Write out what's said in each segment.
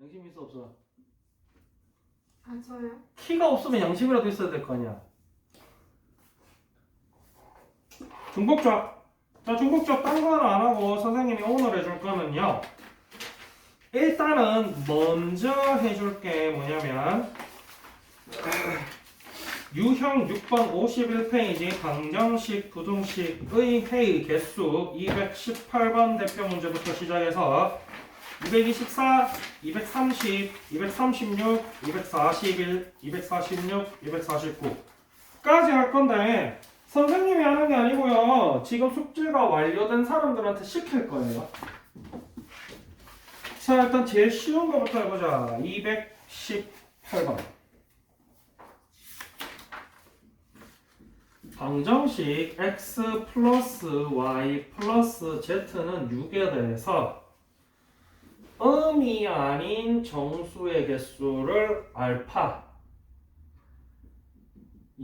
양심 있어 없어? 아 저요? 키가 없으면 양심이라도 있어야 될 거 아니야. 중복적. 자, 중복적 딴 거는 안 하고 선생님이 오늘 해줄 거는요. 일단은 먼저 해줄 게 뭐냐면 유형 6번 51페이지 방정식 부등식의 회의 개수 218번 대표 문제부터 시작해서 224, 230, 236, 241, 246, 249까지 할 건데 선생님이 하는 게 아니고요. 지금 숙제가 완료된 사람들한테 시킬 거예요. 자, 일단 제일 쉬운 거부터 해보자. 218번. 방정식 x 플러스 y 플러스 z는 6에 대해서 음이 아닌 정수의 개수를 알파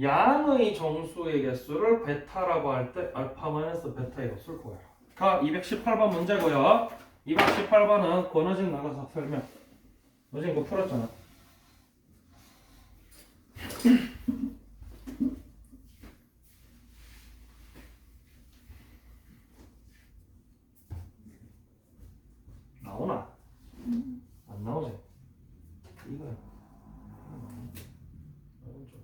양의 정수의 개수를 베타라고 할 때 알파 마이너스 베타 이거 쓸 거예요. 가 218번 문제고요. 218번은 권어진 나가서 설명. 어제 이거 풀었잖아. 나오나? 안 나오지? 이거야. 오른쪽.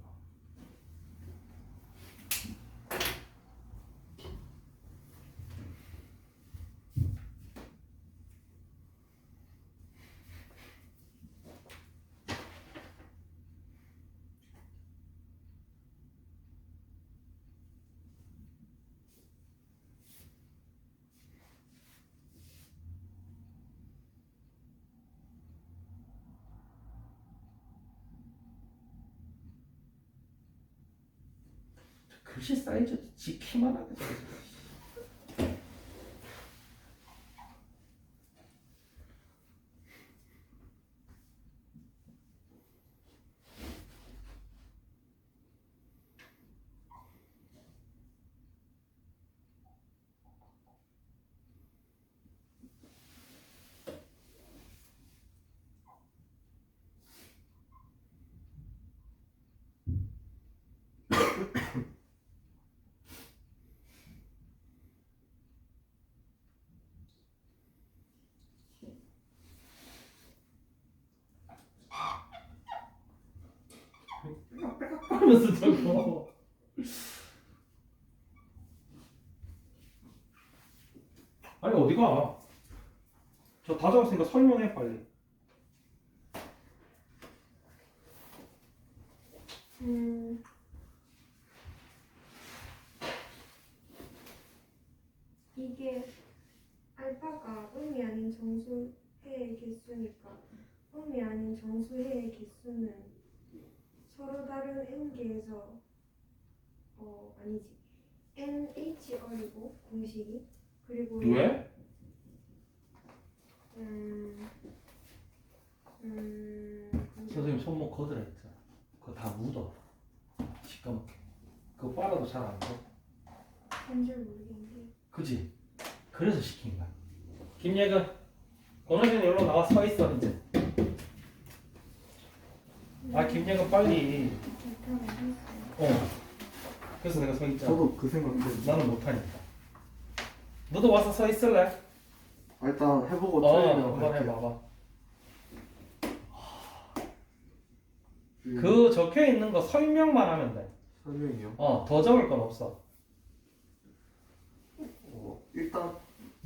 글씨 사이즈 지키만 하게 돼. 하면서 저거. 아니 어디가? 저 다 적었으니까 설명해 빨리. 음. 이게 알파가 음이 아닌 정수해의 개수니까 음이 아닌 정수해의 개수는 다른 n개에서 어 아니지 nh어리고 공식이 그리고 왜? 음, 음, 선생님 손목 거드라 했잖아. 그거 다 묻어. 시꺼멓게. 그거 빨아도 잘 안 돼. 뭔지 모르겠는데 그지? 그래서 시킨 거야. 김예근, 권호진 여기로 나와 서 있어 이제. 아 김예근 빨리. 어. 그래서 내가 서 있잖아. 저도 그 생각했어요. 나는 못하니까. 너도 와서 서 있을래? 아, 일단 해보고 어, 한번 할게요. 해봐봐. 그그 적혀 있는 거 설명만 하면 돼. 설명이요. 어, 더 적을 건 없어. 어, 일단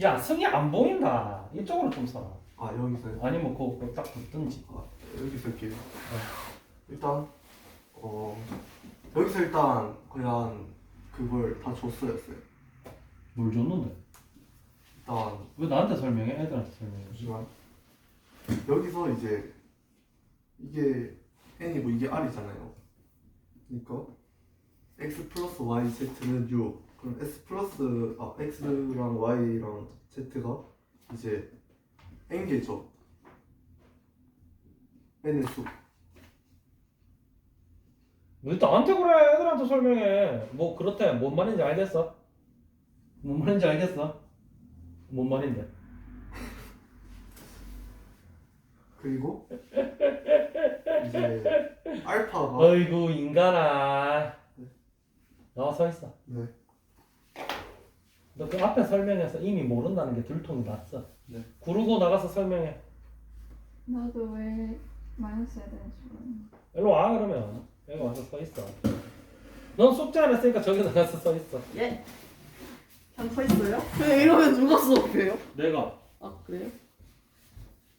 야, 승이 안 보인다. 이쪽으로 좀 서라. 아 여기서요. 아니면 그거, 딱 붙든지. 아, 여기서 할게요. 일단 어 여기서 일단 그냥 그걸 다 줬어요. 했어요. 뭘 줬는데? 일단 왜 나한테 설명해? 애들한테 설명해. 잠시만. 여기서 이제 이게 n이고 이게 r이잖아요. 그러니까 x 플러스 y z는 6. 그럼 s 플러스 아 x랑 y랑 z가 이제 n 개죠. n의 수. 왜 나한테 그래? 애들한테 설명해. 뭐 그렇대. 뭔 말인지 알겠어? 뭔 말인지 알겠어? 뭔 말인데? 그리고 이제 알파가 어이구 인간아 나와 서 있어 네. 너 그 앞에 설명해서 이미 모른다는 게 들통이 났어 네. 구르고 나가서 설명해 나도 왜 마이너스 해야 되는지 모르겠네. 일로 와 그러면 여기 와서 서 있어 넌 숙제 안 했으니까 저기 나가서 서 있어 예? 그냥 서 있어요? 왜 이러면 누가 수업해요? 내가 아 그래요?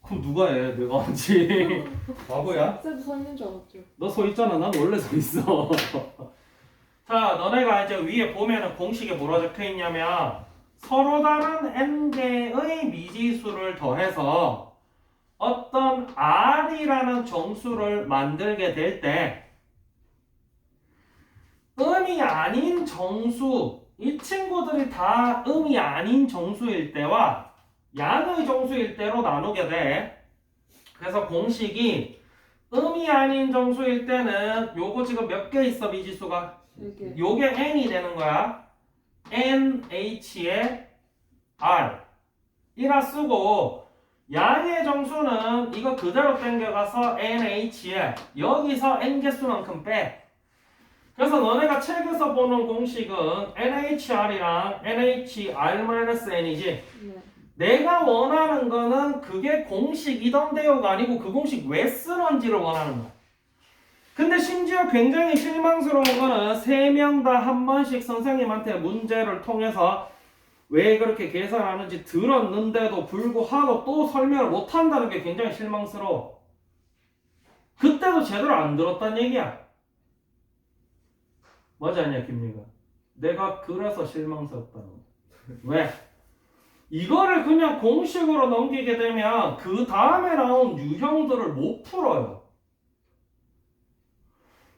그럼 누가 해 내가 하지 바보야 쌤도 서 있는 줄 알았죠. 너 서 있잖아. 난 원래 서 있어. 자, 너네가 이제 위에 보면은 공식에 뭐라 적혀 있냐면 서로 다른 n 개의 미지수를 더해서 어떤 r이라는 정수를 만들게 될 때 음이 아닌 정수 이 친구들이 다 음이 아닌 정수일 때와 양의 정수일 때로 나누게 돼. 그래서 공식이 음이 아닌 정수일 때는 요거 지금 몇 개 있어 미지수가? 이게 요게 n이 되는 거야. nh에 r 이라 쓰고 양의 정수는 이거 그대로 당겨가서 nh에 여기서 n 개수만큼 빼. 그래서 너네가 책에서 보는 공식은 nhr이랑 nhr-n이지. 네. 내가 원하는 거는 그게 공식이던데요가 아니고 그 공식 왜 쓰는지를 원하는 거야. 근데 심지어 굉장히 실망스러운 거는 세 명 다 한 번씩 선생님한테 문제를 통해서 왜 그렇게 계산하는지 들었는데도 불구하고 또 설명을 못 한다는 게 굉장히 실망스러워. 그때도 제대로 안 들었단 얘기야. 맞지 않냐, 김미가? 내가 그래서 실망스럽다는. 왜? 이거를 그냥 공식으로 넘기게 되면 그 다음에 나온 유형들을 못 풀어요.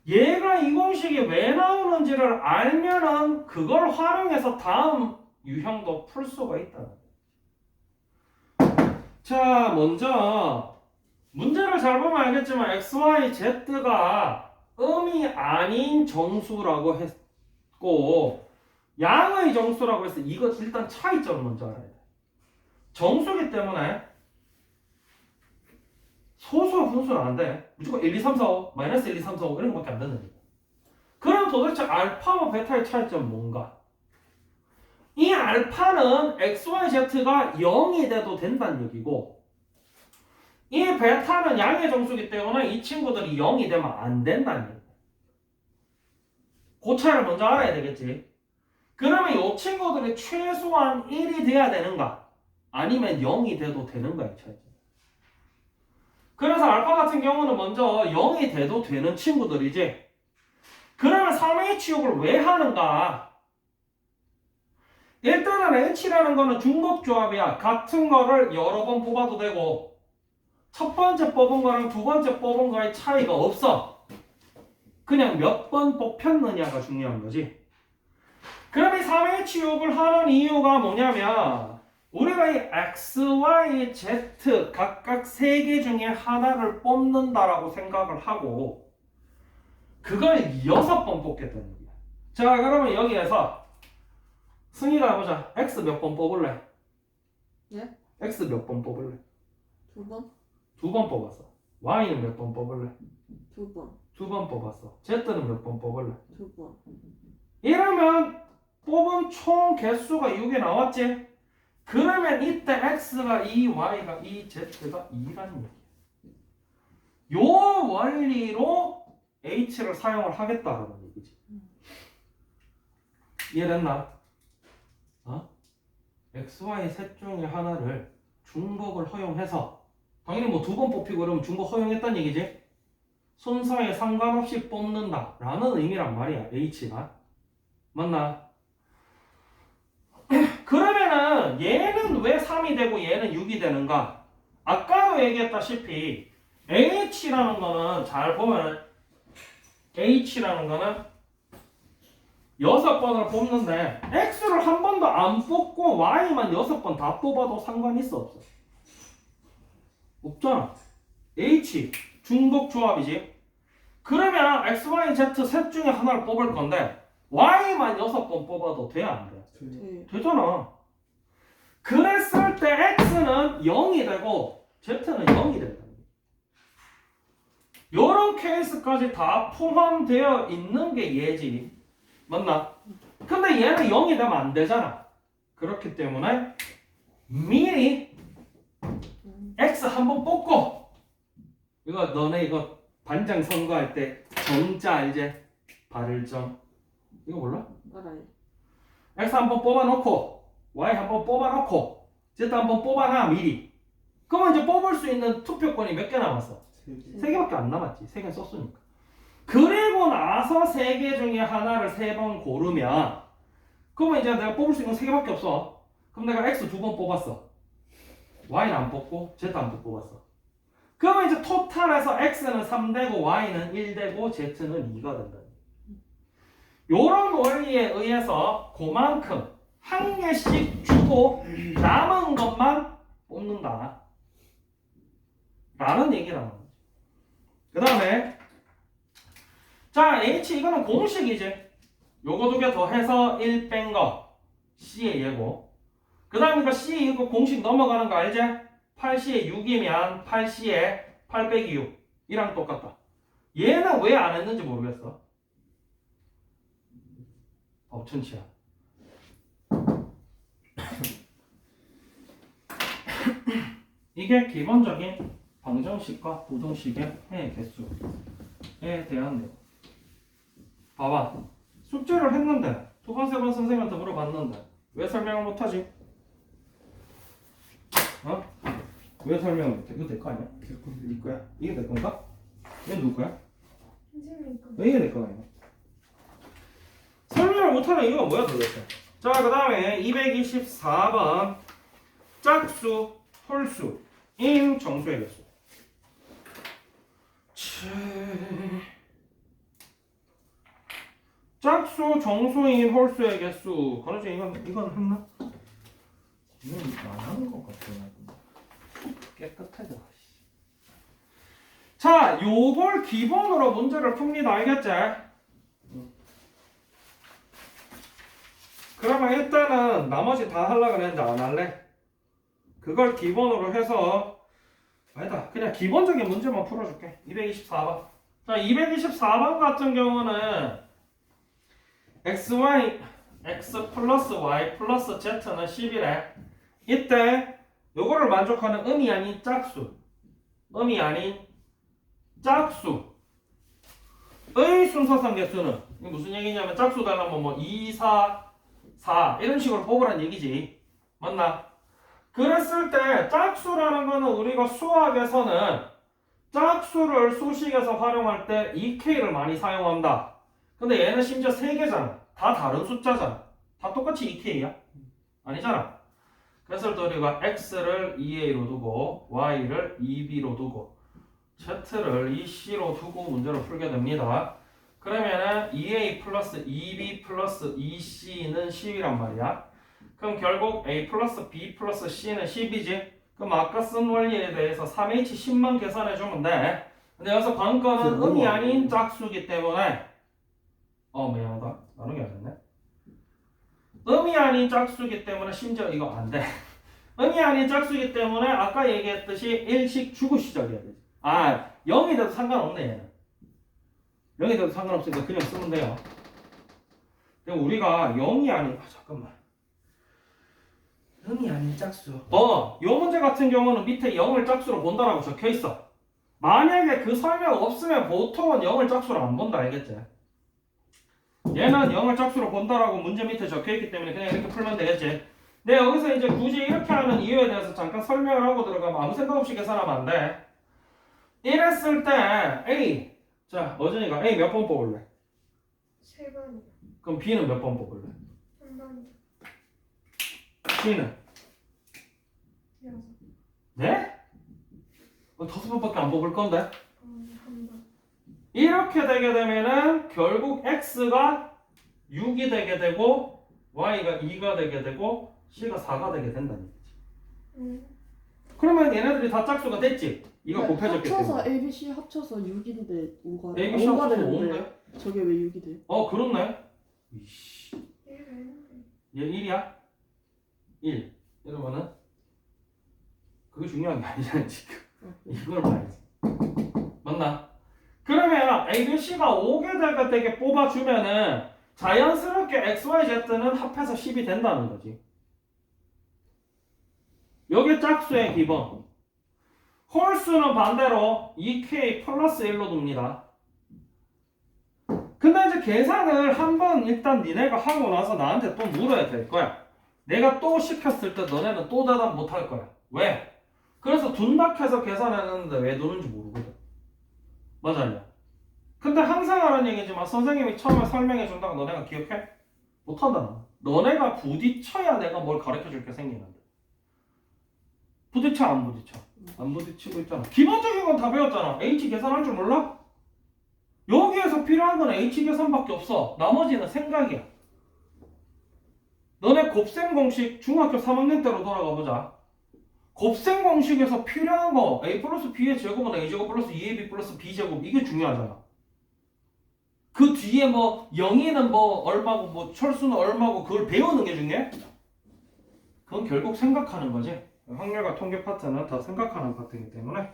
얘가 이 공식이 왜 나오는지를 알면은 그걸 활용해서 다음 유형도 풀 수가 있다. 자, 먼저 문제를 잘 보면 알겠지만 x, y, z가 음이 아닌 정수라고 했고 양의 정수라고 했어. 이거 일단 차이점을 먼저 알아야 돼. 정수기 때문에 소수와 분수는 안 돼. 무조건 1, 2, 3, 4, 5, 마이너스 1, 2, 3, 4, 5 이런 거밖에 안 되는 거야. 그럼 도대체 알파와 베타의 차이점은 뭔가? 이 알파는 x, y, z가 0이 돼도 된다는 얘기고 이 베타는 양의 정수기 때문에 이 친구들이 0이 되면 안 된다는 얘기야. 그 차이를 먼저 알아야 되겠지. 그러면 이 친구들이 최소한 1이 돼야 되는가? 아니면 0이 돼도 되는가? 이 차이죠. 그래서 알파 같은 경우는 먼저 0이 돼도 되는 친구들이지. 그러면 3H욕을 왜 하는가? 일단은 H라는 거는 중복 조합이야. 같은 거를 여러 번 뽑아도 되고 첫 번째 뽑은 거랑 두 번째 뽑은 거의 차이가 없어. 그냥 몇 번 뽑혔느냐가 중요한 거지. 그럼 이 3H욕을 하는 이유가 뭐냐면 우리가 이 X, Y, Z 각각 세 개 중에 하나를 뽑는다라고 생각을 하고 그걸 여섯 번 뽑겠다는 얘기야. 자 그러면 여기에서 승희가 해보자. X 몇 번 뽑을래? 예? X 몇 번 뽑을래? 두 번? 두 번 뽑았어. Y는 몇 번 뽑을래? 두 번. 두 번 뽑았어. Z는 몇 번 뽑을래? 두 번. 이러면 뽑은 총 개수가 6이 나왔지? 그러면 이때 x가 2, y가 2, z가 2라는 얘기야. 요 원리로 h를 사용을 하겠다라는 얘기지. 이해됐나? 어? x, y 셋 중에 하나를 중복을 허용해서 당연히 뭐 두 번 뽑히고 그러면 중복 허용했다는 얘기지? 순서에 상관없이 뽑는다 라는 의미란 말이야 h가 맞나? 그러면은 얘는 왜 3이 되고 얘는 6이 되는가? 아까도 얘기했다시피 h라는 거는 잘 보면 h라는 거는 여섯 번을 뽑는데 x를 한 번도 안 뽑고 y만 여섯 번 다 뽑아도 상관 있어 없어? 없잖아. h 중복 조합이지. 그러면 x, y, z 셋 중에 하나를 뽑을 건데 y만 여섯 번 뽑아도 돼 안 돼? 네. 되잖아. 그랬을 때 x는 0이 되고 z는 0이 된다. 요런 케이스까지 다 포함되어 있는 게 얘지. 맞나? 근데 얘는 0이 되면 안 되잖아. 그렇기 때문에 미리 x 한번 뽑고 이거 너네 이거 반장 선거할 때 정자 알지? 발을정 이거 몰라? 알아요. x 한번 뽑아놓고 y 한번 뽑아놓고 z 한번 뽑아놔 미리 그러면 이제 뽑을 수 있는 투표권이 몇 개 남았어? 세 개밖에 안 남았지 세 개 썼으니까 그리고 나서 세 개 중에 하나를 세 번 고르면 그러면 이제 내가 뽑을 수 있는 건세 개밖에 없어 그럼 내가 x 두 번 뽑았어 y는 안 뽑고 z 안 뽑았어 그러면 이제 토탈에서 x는 3되고 y는 1되고 z는 2가 된다 요런 원리에 의해서 그만큼 한 개씩 주고 남은 것만 뽑는다. 라는 얘기라는 거죠. 그 다음에 자 H 이거는 공식이지. 요거 두 개 더 해서 1 뺀 거 C의 예고. 그 다음에 이거 C 이거 공식 넘어가는 거 알지? 8C에 6이면 8C에 8 빼기 6 이랑 똑같다. 얘는 왜 안 했는지 모르겠어. 업천치야. 이게 기본적인 방정식과 부등식의 해 개수에 대한 내용. 봐봐. 숙제를 했는데 두 번, 세 번 선생님한테 물어봤는데 왜 설명을 못하지? 어? 왜 설명을 못해? 이거 내 거 아니야? 네 거야? 이게 내 건가? 이건 누구 거야? 선생님 이게 내 거야? 설명을 못하는 이유가 뭐야 도대체? 자, 그 다음에 224번 짝수, 홀수, 인 정수의 개수. 치... 짝수, 정수인, 홀수의 개수. 그렇지, 이건 이건 했나? 이건 안 하는 것 같아. 깨끗하다. 자, 요걸 기본으로 문제를 풉니다. 알겠지? 그러면 일단은 나머지 다 하려고 했는데 안 할래? 그걸 기본으로 해서 아니다 그냥 기본적인 문제만 풀어줄게 224번 자 224번 같은 경우는 xy x 플러스 y 플러스 z는 10이래 이때 요거를 만족하는 음이 아닌 짝수. 음이 아닌 짝수. 의 순서상 개수는 무슨 얘기냐면 짝수 달라면 뭐 2, 4, 4 이런 식으로 뽑으란 얘기지. 맞나? 그랬을 때 짝수라는 거는 우리가 수학에서는 짝수를 수식에서 활용할 때 2K를 많이 사용한다. 근데 얘는 심지어 3개잖아. 다 다른 숫자잖아. 다 똑같이 2K야? 아니잖아 그래서 또 우리가 X를 2A로 두고 Y를 2B로 두고 Z를 2C로 두고 문제를 풀게 됩니다 그러면은 2a 플러스 2b 플러스 2c는 10이란 말이야. 그럼 결국 a 플러스 b 플러스 c는 10이지. 그럼 아까 쓴 원리에 대해서 3h 10만 계산해 주면 돼. 근데 여기서 관건은 음이 아닌 짝수기 때문에 어 됐네. 음이 아닌 짝수기 때문에 심지어 이거 안 돼. 음이 아닌 짝수기 때문에 아까 얘기했듯이 일식 주고 시작해야 돼. 아 0이 돼도 상관없네 얘는. 0이 돼도 상관없으니까 그냥 쓰면 돼요. 근데 우리가 0이 아닌, 아, 잠깐만. 0이 아닌 짝수. 어, 요 문제 같은 경우는 밑에 0을 짝수로 본다라고 적혀 있어. 만약에 그 설명 없으면 보통은 0을 짝수로 안 본다, 알겠지? 얘는 0을 짝수로 본다라고 문제 밑에 적혀 있기 때문에 그냥 이렇게 풀면 되겠지? 근데 여기서 이제 굳이 이렇게 하는 이유에 대해서 잠깐 설명을 하고 들어가면 아무 생각 없이 계산하면 안 돼. 이랬을 때 A 자, 어준이가 A 몇 번 뽑을래? 세 번이요. 그럼 B는 몇 번 뽑을래? 한 번이요. C는? 여섯. 네? 어, 다섯 번밖에 안 뽑을 건데? 어, 한 번. 이렇게 되게 되면은 결국 X가 6이 되게 되고 Y가 2가 되게 되고 C가 4가 되게 된다는 얘기지. 음. 그러면 얘네들이 다 짝수가 됐지? 이거 네, 곱해졌기 합쳐서 때문에. A, B, C 합쳐서 6인데 5가 A, B, C 5가 합쳐서 되는데 5인데? 저게 왜 6이 돼? 어, 그렇네. 이씨. 얘 1이야? 1. 이러면은 그게 중요한 게 아니잖아 지금 이걸 봐야지 맞나? 그러면 ABC가 5개대가 되게 뽑아주면은 자연스럽게 XYZ는 합해서 10이 된다는 거지. 여기 짝수의 기본. 홀수는 반대로 2K 플러스 1로 둡니다. 근데 이제 계산을 한번 일단 니네가 하고 나서 나한테 또 물어야 될 거야. 내가 또 시켰을 때 너네는 또 대답 못 할 거야. 왜? 그래서 둔닥해서 계산했는데 왜 누는지 모르거든. 맞아요. 근데 항상 하는 얘기지만 선생님이 처음에 설명해 준다고 너네가 기억해? 못한다. 너네가 부딪혀야 내가 뭘 가르쳐 줄 게 생기는데. 부딪혀 안 부딪혀? 안 부딪히고 있잖아. 기본적인 건 다 배웠잖아. H 계산할 줄 몰라? 여기에서 필요한 건 H 계산밖에 없어. 나머지는 생각이야. 너네 곱셈 공식 중학교 3학년 때로 돌아가 보자. 곱셈 공식에서 필요한 거 A 플러스 B의 제곱은 A 제곱 플러스 2AB 플러스 B 제곱 이게 중요하잖아. 그 뒤에 뭐 영희는 뭐 얼마고 뭐 철수는 얼마고 그걸 배우는 게 중요해? 그건 결국 생각하는 거지. 확률과 통계 파트는 다 생각하는 파트이기 때문에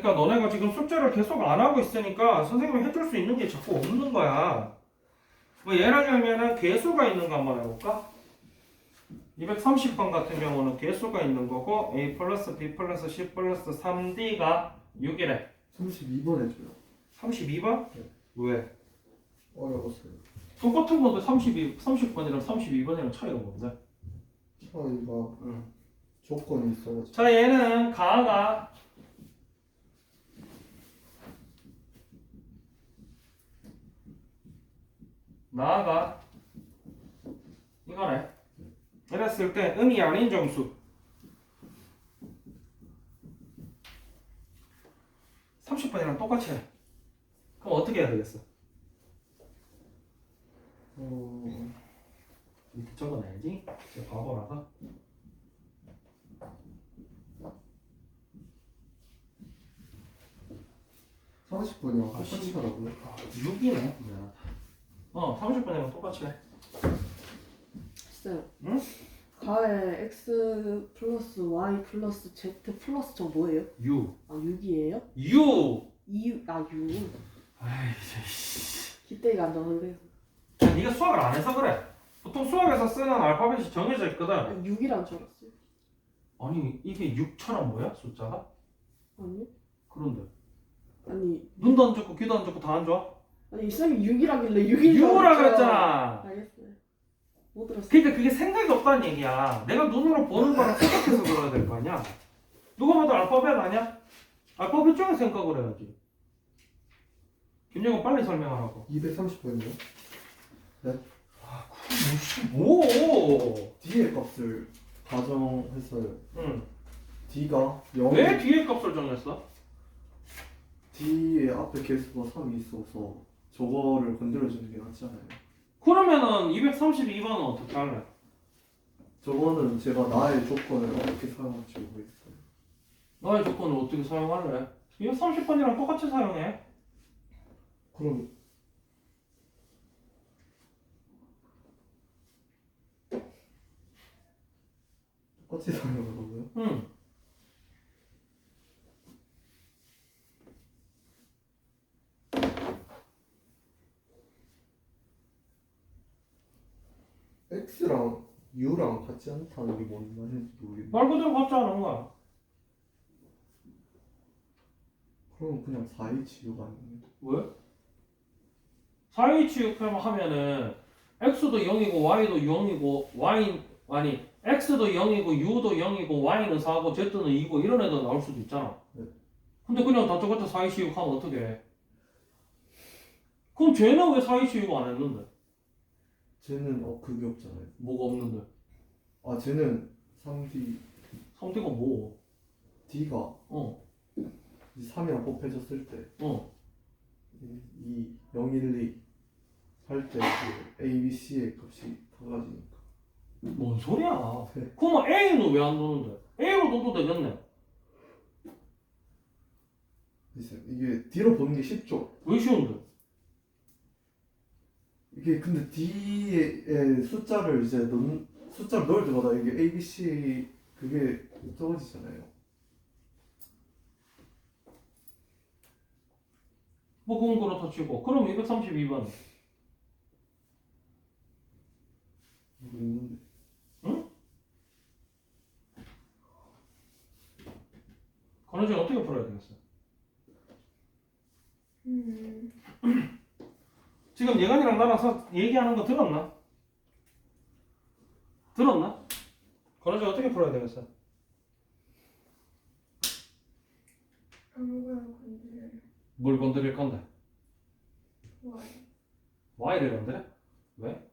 그러니까 너네가 지금 숙제를 계속 안 하고 있으니까 선생님이 해줄 수 있는 게 자꾸 없는 거야. 뭐 예를 들면은 개수가 있는 거 한번 해볼까? 230번 같은 경우는 개수가 있는 거고 a 플러스 b 플러스 c 플러스 3d가 6이래. 32번 해줘요 32번? 네. 왜? 어려웠어요 똑같은 건데 32, 30번이랑 32번이랑 차이가 뭔데? 차이가 응. 조건이 있어가지고 자 얘는 가가 나가. 이거네. 이랬을 때 음이 아닌 정수. 30번이랑 똑같이 해. 그럼 어떻게 해야 되겠어? 어... 이렇게 적어놔야지. 제가 바보라서 30번이랑 아, 똑같이 하라고요? 6이네. 미안하다 어 30번이랑 똑같이 해 쌤. 응? 가에 x 플러스 y 플러스 z 플러스 저 뭐예요? 6아 6이에요? 6 2, 아 6. 아이 씨. 기대가 안 그래서. 야, 네가 수학을 안 해서 그래. 보통 수학에서 쓰는 알파벳이 정해져 있거든. 아, 6이란 줄 알았어요. 아니 이게 6처럼 뭐야 숫자가? 아니? 그런데 아니, 눈도 안 좋고 귀도 안 좋고 다 안 좋아? 아니 이 쌤이 6이라길래 6인 줄 6이라 알았죠. 그랬잖아. 알겠어요. 못 들었어요. 그러니까 그게 생각이 없다는 얘기야. 내가 눈으로 보는 거랑 생각해서 그래야 될 거 아니야. 누가 봐도 알파벳 아니야? 알파벳 중에 생각을 해야지. 김영은 빨리 설명하라고. 230번이요? 뭐? D의 값을 가정했어요 응. D가 0 왜 뒤에 값을 정했어? D의 앞에 개수가 3이 있어서 저거를 건드려주는 게 낫지 않아요? 그러면은 232번은 어떻게 할래? 저거는 제가 나의 조건을 어떻게 사용할지 모르겠어요 너의 조건을 어떻게 사용할래? 230번이랑 똑같이 사용해. 그럼 똑같이 사용하라고요? 응. X랑 U랑 같지 않다는 게 뭔 말인지 모르겠네 말 그대로 같지 않은 거야. 그럼 그냥 4H U가 아니에요 왜? 4H 하면은 X도 0이고 Y도 0이고 Y 아니 X도 0이고 U도 0이고 Y는 4고 Z는 2고 이런 애도 나올 수도 있잖아. 네. 근데 그냥 다 똑같아 4H 하면 어떻게 해? 그럼 쟤는 왜 4H 안 했는데? 쟤는 어 그게 없잖아요 뭐가 없는데? 아 쟤는 3D 3D가 뭐? D가 어, 3이랑 곱해졌을 때 어. 이 0, 1, 2 할때그 A, B, C의 값이 달라지니까 뭔 소리야? 네. 그러면 A는 왜안 도는데? A로 둬도 되겠네. 글쎄, 이게 뒤로 보는 게 쉽죠 왜 쉬운데? 이게 근데 D에 숫자를 이제 넣 숫자를 넣을 때마다 이게 A, B, C 그게 적어지잖아요. 뭐 그건 그렇다 치고 그럼 232번 이거 있는데. 건너지 어떻게 풀어야 되겠어? 음. 지금 예건이랑 나랑 서 얘기하는 거 들었나? 들었나? 건너지 어떻게 풀어야 되겠어? 아무거나 건드려요. 뭘 건드릴 건데? 와요. Y를 건드려? 왜?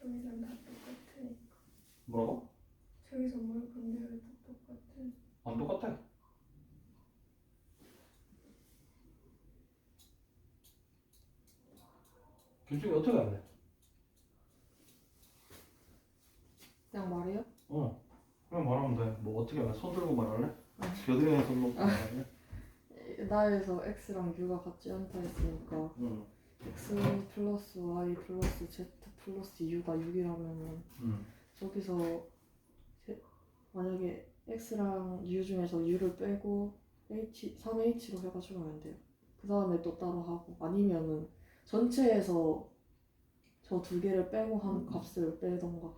저기선 다 똑같으니까. 뭐라고? 저기서 뭘 건드려도 똑같은. 안 똑같아. 김중이 어떻게 할래? 그냥 말해요? 어. 그냥 말하면 돼. 뭐 어떻게 할래? 손 들고 말할래? 겨드랑이 손 놓고 말할래? 나에서 x랑 u가 같지 않다 했으니까 응. x 플러스 y 플러스 z 플러스 u가 6이라면은 응. 저기서 제- 만약에 x랑 u 중에서 u를 빼고 h 3h로 해가지고 하면 돼요. 그 다음에 또 따로 하고 아니면은 전체에서 저 두 개를 빼고 한 값을 빼던가.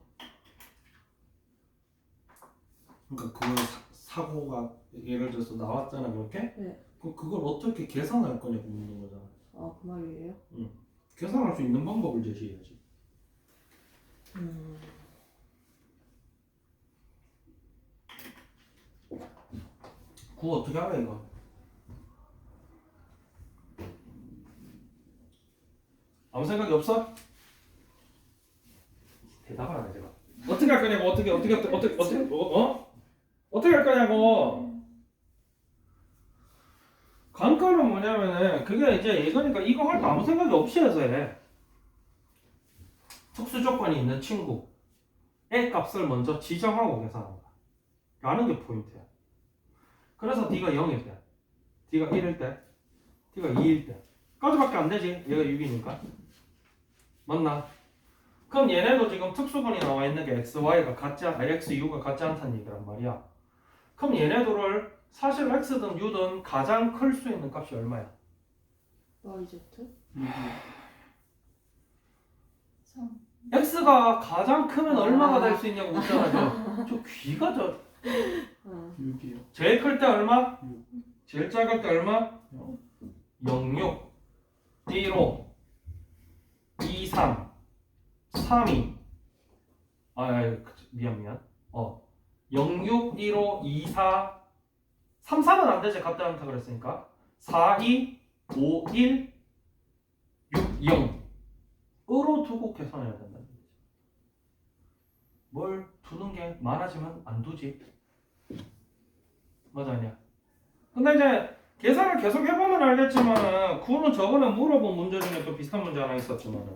그러니까 그걸 사, 사고가 예를 들어서 나왔잖아 그렇게? 네. 그 그걸 어떻게 계산할 거냐고 묻는 거잖아. 아 그 말이에요? 계산할 수 있는 방법을 제시해야지. 음. 그거 어떻게 알아 이거? 아무 생각이 없어? 대답을 안 해, 제가. 어떻게 할 거냐고, 어떻게, 어떻게, 어떻게, 어떻게, 어떻게, 어? 어? 어떻게 할 거냐고. 관건은 뭐냐면은, 그게 이제 예전이니까 이거 할때 아무 생각이 없이 해서 해. 특수 조건이 있는 친구. 의 값을 먼저 지정하고 계산한다. 라는 게 포인트야. 그래서 D가 0일 때, D가 1일 때, D가 2일 때. 까지밖에 안 되지. 얘가 6이니까. 맞나? 그럼 얘네도 지금 특수건이 나와 있는 게 XY가 같지 않, 아니 XU가 같지 않다는 얘기란 말이야. 그럼 얘네들을 사실 X든 U든 가장 클 수 있는 값이 얼마야? yz? 3 X가 가장 크면 얼마가 될 수 있냐고 묻잖아. 저, 저 귀가 저 어. 6이요. 제일 클 때 얼마? 육. 제일 작을 때 얼마? 영. 06 1호 23 32 아, 아 미안 미안. 어. 06 15 24 33은 안 되지 갑자기 않다 그랬으니까. 42 51 60 으로 두고 계산해야 된다는 거지. 뭘 두는 게 많아지면 안 두지. 맞아 아니야. 근데 이제 계산을 계속 해보면 알겠지만은 그거는 저번에 물어본 문제 중에 또 비슷한 문제 하나 있었지만은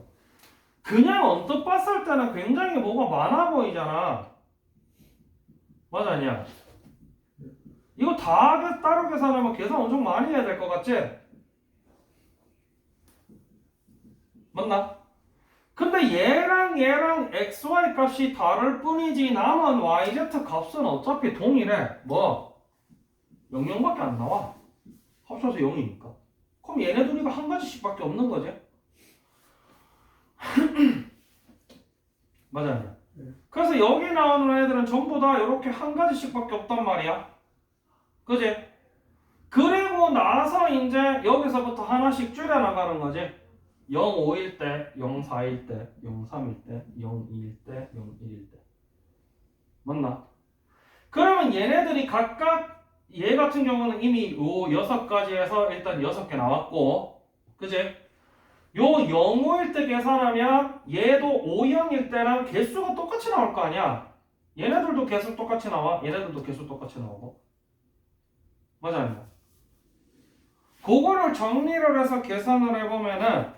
그냥 언뜻 봤을 때는 굉장히 뭐가 많아 보이잖아. 맞아 아니야? 이거 다 계- 따로 계산하면 계산 엄청 많이 해야 될 것 같지? 맞나? 근데 얘랑 얘랑 xy 값이 다를 뿐이지 남은 yz 값은 어차피 동일해. 뭐? 00밖에 안 나와 합쳐서 0이니까. 그럼 얘네 둘이가 한 가지씩밖에 없는 거지. 맞아요. 네. 그래서 여기 나오는 애들은 전부 다 이렇게 한 가지씩밖에 없단 말이야. 그지? 그리고 나서 이제 여기서부터 하나씩 줄여 나가는 거지. 05일 때, 04일 때, 03일 때, 02일 때, 01일 때. 맞나? 그러면 얘네들이 각각 얘 같은 경우는 이미 요 여섯 가지에서 일단 여섯 개 나왔고, 그지? 요 05일 때 계산하면 얘도 50일 때랑 개수가 똑같이 나올 거 아니야? 얘네들도 개수 똑같이 나와, 얘네들도 개수 똑같이 나오고. 맞아, 아니야? 그거를 정리를 해서 계산을 해보면은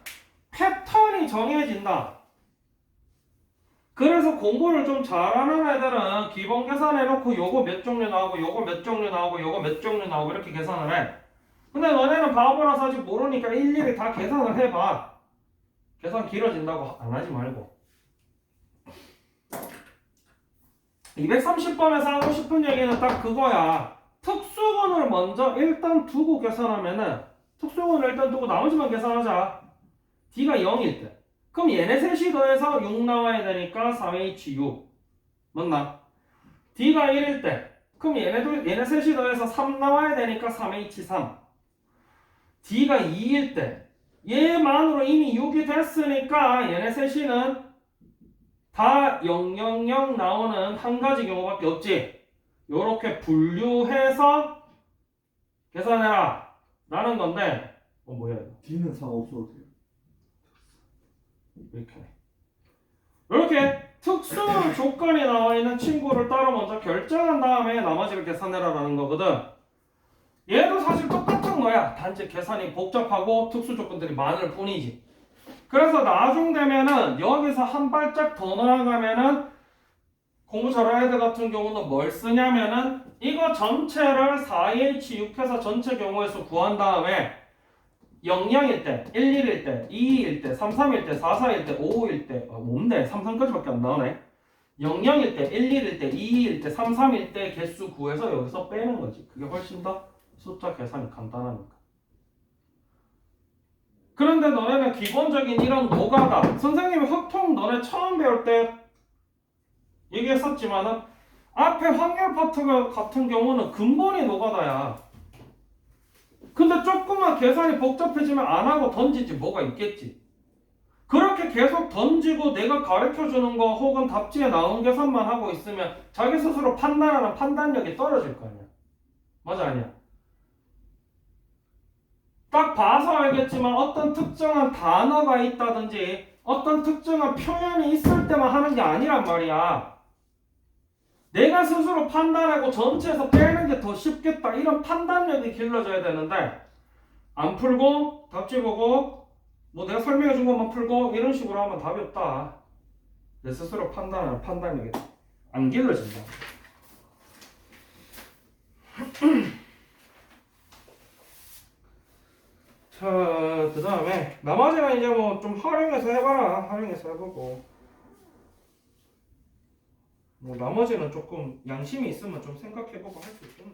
패턴이 정해진다. 그래서 공부를 좀 잘하는 애들은 기본 계산해놓고 요거 몇 종류 나오고 요거 몇 종류 나오고 요거 몇 종류 나오고 이렇게 계산을 해. 근데 너네는 바보라서 아직 모르니까 일일이 다 계산을 해봐. 계산 길어진다고 안 하지 말고 230번에서 하고 싶은 얘기는 딱 그거야 특수분을 먼저 일단 두고 계산하면은 특수분을 일단 두고 나머지만 계산하자 D가 0일 때 그럼 얘네 셋이 더해서 6 나와야 되니까 3H6 맞나? D가 1일 때. 그럼 얘네도 얘네 셋이 더해서 3 나와야 되니까 3H3 D가 2일 때. 얘만으로 이미 6이 됐으니까 얘네 셋이는 다 000 나오는 한 가지 경우밖에 없지. 요렇게 분류해서 계산해라. 라는 건데 어 뭐야 이거? D는 4 없어도 돼요. 이렇게 이렇게 특수 조건이 나와 있는 친구를 따로 먼저 결정한 다음에 나머지를 계산해라라는 거거든. 얘도 사실 똑같은 거야. 단지 계산이 복잡하고 특수 조건들이 많을 뿐이지. 그래서 나중 되면은 여기서 한 발짝 더 나아가면은 공부 잘하는 애들 같은 경우는 뭘 쓰냐면은 이거 전체를 4H6해서 전체 경우의 수 구한 다음에 00일 때, 11일 때, 22일 때, 33일 때, 44일 때, 55일 때, 어, 뭔데? 33까지밖에 안 나오네. 00일 때, 11일 때, 22일 때, 33일 때 개수 구해서 여기서 빼는 거지. 그게 훨씬 더 숫자 계산이 간단하니까. 그런데 너네는 기본적인 이런 노가다. 선생님이 흑통 너네 처음 배울 때 얘기했었지만은 앞에 확률 파트가 같은 경우는 근본이 노가다야. 근데 조금만 계산이 복잡해지면 안 하고 던지지 뭐가 있겠지. 그렇게 계속 던지고 내가 가르쳐 주는 거 혹은 답지에 나온 계산만 하고 있으면 자기 스스로 판단하는 판단력이 떨어질 거 아니야. 맞아 아니야. 딱 봐서 알겠지만 어떤 특정한 단어가 있다든지 어떤 특정한 표현이 있을 때만 하는 게 아니란 말이야. 내가 스스로 판단하고 전체에서 빼는 게 더 쉽겠다 이런 판단력이 길러져야 되는데 안 풀고 답지 보고 뭐 내가 설명해 준 것만 풀고 이런 식으로 하면 답이 없다 내 스스로 판단하는 판단력이 안 길러진다 자, 그 다음에 나머지는 이제 뭐 좀 활용해서 해봐라. 활용해서 해보고. 뭐 나머지는 조금 양심이 있으면 좀 생각해보고 할 수 있겠네.